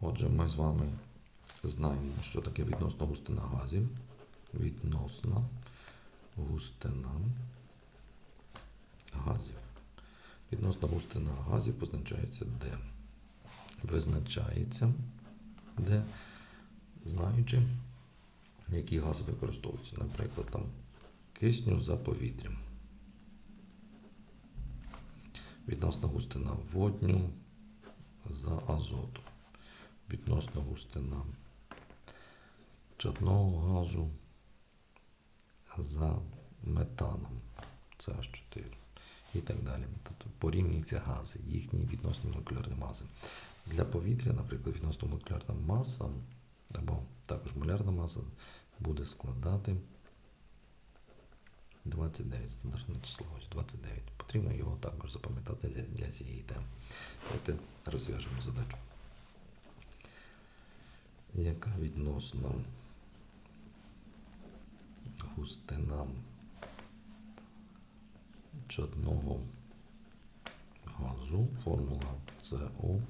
Отже, ми з вами знаємо, що таке відносна густина газів. Відносна густина газів. Відносна густина газів позначається де? Визначається де, знаючи, які гази використовуються. Наприклад, там кисню за повітрям. Відносна густина водню за азоту. Відносна густина чадного газу за метаном. Це H4 і так далі. Тобто порівнюються гази, їхні відносні молекулярні маси. Для повітря, наприклад, відносно молекулярна маса або також молярна маса буде складати 29 стандартне число, 29. Потрібно його також запам'ятати для, для цієї теми. Давайте розв'яжемо задачу. Яка відносна густина чадного газу, формула СО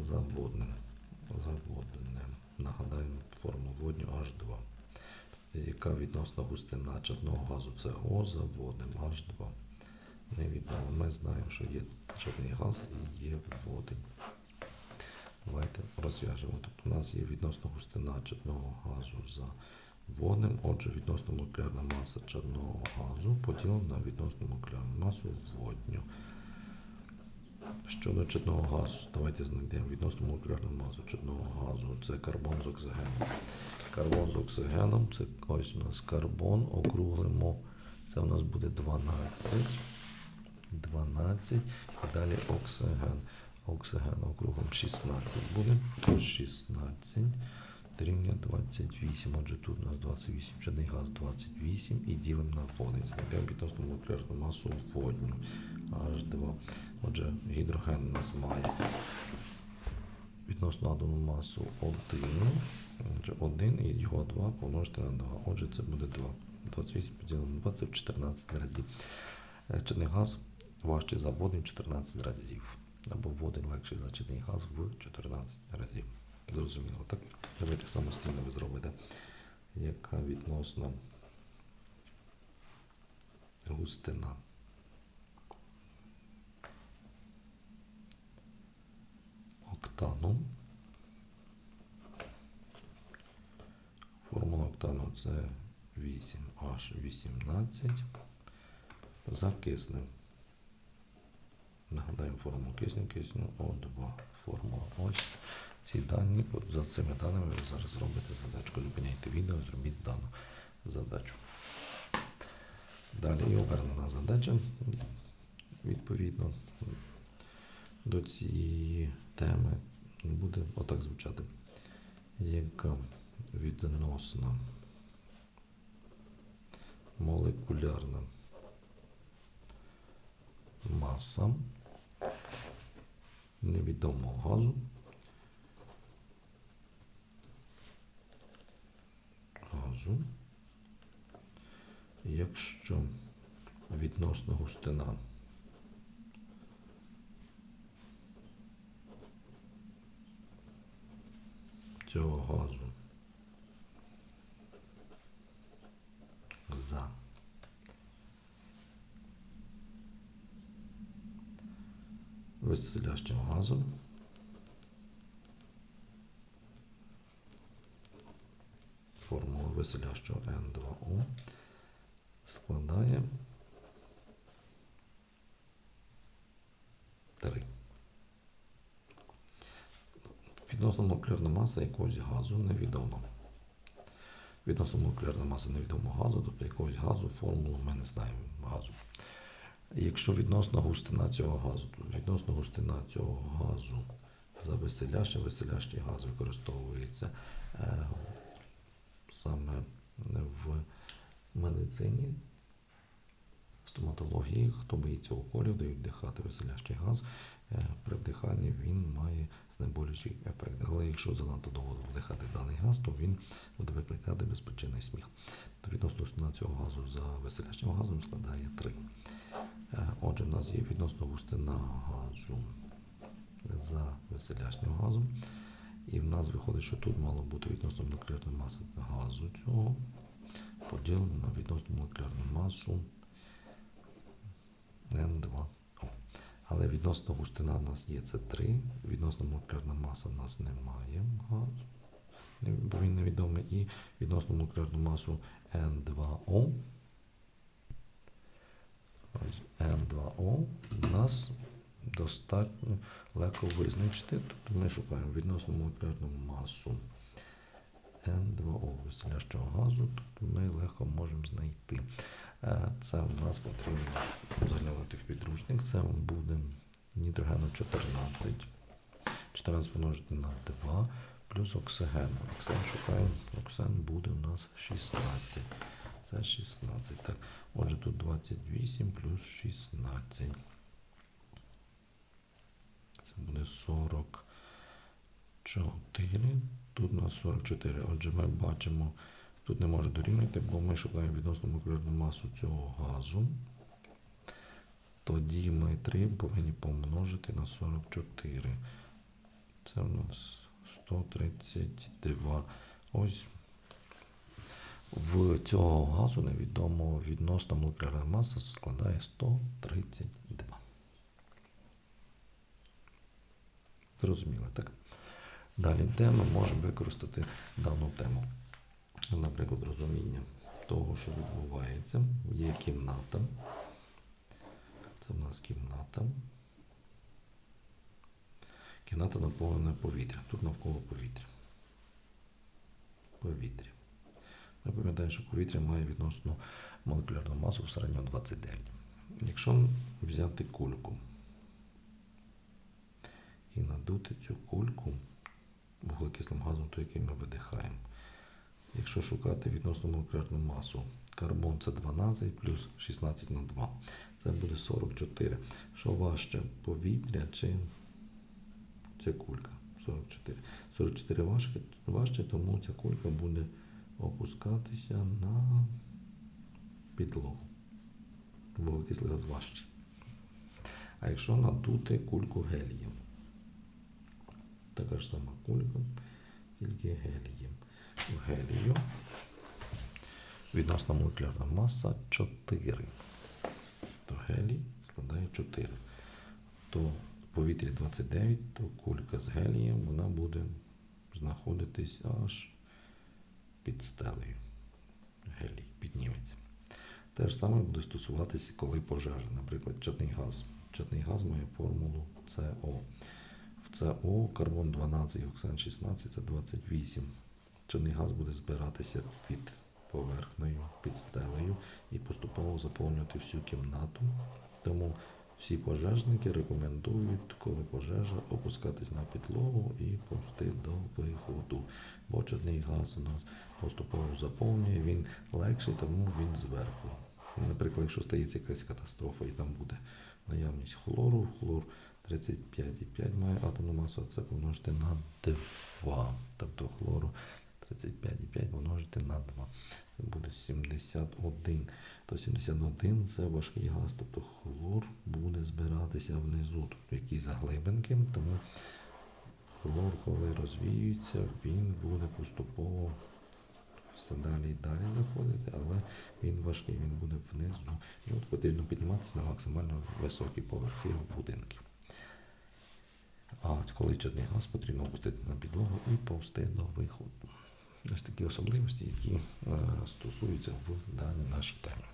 заводним. Нагадаємо формулу водню H2. Яка відносна густина чадного газу СО заводним H2. Невідомо. Ми знаємо, що є чадний газ і є водень. Давайте розв'яжемо. Тобто у нас є відносна густина чадного газу за водним. Отже, відносно молекулярна маса чадного газу поділена на відносну молекулярну масу водню. Щодо чадного газу, давайте знайдемо відносно молекулярну масу чадного газу. Це карбон з оксигеном. Карбон з оксигеном, це ось у нас карбон, округлимо. Це у нас буде 12. 12. І далі оксиген. Оксиген округлим 16 буде. 16 дорівнює 28. Отже, тут у нас 28, чадний газ 28 і ділимо на водень. Знайдемо відносно молекулярну масу водню. H2. Отже, гідроген у нас має відносно атомну масу 1. Отже, 1 і його 2 помножити на 2. Отже, це буде 2. 28 поділено на 2 це в 14 разів. Чадний газ важчий за водень 14 разів. Або водень легший за газ в 14 разів. Зрозуміло, так? Давайте самостійно ви зробите. Яка відносно густина? Октану. Формула октану це 8H18 за киснем. Нагадаємо формулу кисню, кисню О2. Формула ось. Ці дані, за цими даними ви зараз зробите задачку. Зупиняйте відео, зробіть дану задачу. Далі і обернена задача відповідно до цієї теми буде отак звучати. Яка відносна молекулярна маса невідомого газу. Газу, якщо відносна густина цього газу за виселящим газом формула виселящого N2O складає 3. Відносно молекулярна маса якогось газу невідома. Відносно молекулярна маса невідомого газу, тобто якогось газу, формулу ми не знаємо газу. Якщо відносна густина цього газу, то відносно густина цього газу за веселяще, веселящий газ використовується е, саме в медицині, стоматології, хто боїться уколів, дають вдихати веселящий газ. Е, при вдиханні він має знеболюючий ефект. Але якщо занадто довго вдихати даний газ, то він буде викликати безпричинний сміх. Відносно цього газу за веселящим газом складає 3. Отже, в нас є відносно густина газу за веселящим газом І в нас виходить, що тут мало бути відносно молекулярної маси газу цього поділено на відносно молекулярну масу N2O. Але відносно густина в нас є це 3, відносно молекулярна маса в нас немає газу, бо він невідомий, і відносно молекулярну масу N2O. Ось N2O у нас достатньо легко визначити. Тобто ми шукаємо відносно молекулярну масу N2O веселящого газу, тобто ми легко можемо знайти. Е, Це в нас потрібно заглянути в підручник. Це буде нітрогену 14. 14 помножити на 2 плюс оксиген. Оксиген шукаємо, оксиген буде у нас 16. Це 16. Так, отже, тут 28 плюс 16. Це буде 44. Тут у нас 44. Отже, ми бачимо, тут не може дорівнювати, бо ми шукаємо відносно молекулярну масу цього газу. Тоді ми 3 повинні помножити на 44. Це у нас 132. Ось в цього газу невідомо відносна молекулярна маса складає 132. Зрозуміло, так? Далі, де можемо використати дану тему? Наприклад, розуміння того, що відбувається. Є кімната. Це в нас кімната. Кімната наповнена повітря. Тут навколо повітря. Повітря. Ми пам'ятаємо, що повітря має відносно молекулярну масу в середньому 29. Якщо взяти кульку і надути цю кульку вуглекислим газом, той, який ми видихаємо. Якщо шукати відносно молекулярну масу, карбон це 12 плюс 16 на 2. Це буде 44. Що важче, повітря чи ця кулька? 44. 44 важче, важче, тому ця кулька буде опускатися на підлогу. Вуглекислий газ важче. А якщо надути кульку гелієм, така ж сама кулька, тільки гелієм. Гелію відносна молекулярна маса 4. То гелій складає 4. То в повітрі 29, то кулька з гелієм вона буде знаходитись аж під стелею. Гелій підніметься. Те ж саме буде стосуватися, коли пожежа. Наприклад, чатний газ. Чатний газ має формулу СО. В СО карбон 12 оксиген 16 це 28. Чорний газ буде збиратися під поверхнею, під стелею і поступово заповнювати всю кімнату. Тому всі пожежники рекомендують, коли пожежа, опускатись на підлогу і повсти до виходу. Бо чорний газ у нас поступово заповнює, він легший, тому він зверху. Наприклад, якщо стається якась катастрофа і там буде наявність хлору, хлор 35,5 має атомну масу, а це помножити на 2. Тобто хлору 35,5 помножити на 2. Це буде 71. То 71 це важкий газ, тобто хлор буде збиратися внизу, тобто які заглибинки, тому хлор, коли розвіюється, він буде поступово все далі і далі заходити, але він важкий, він буде внизу. І от потрібно підніматися на максимально високі поверхи будинків. А от коли чорний газ, потрібно опустити на підлогу і повсти до виходу. Ось такі особливості, які е, стосуються в даній нашій темі.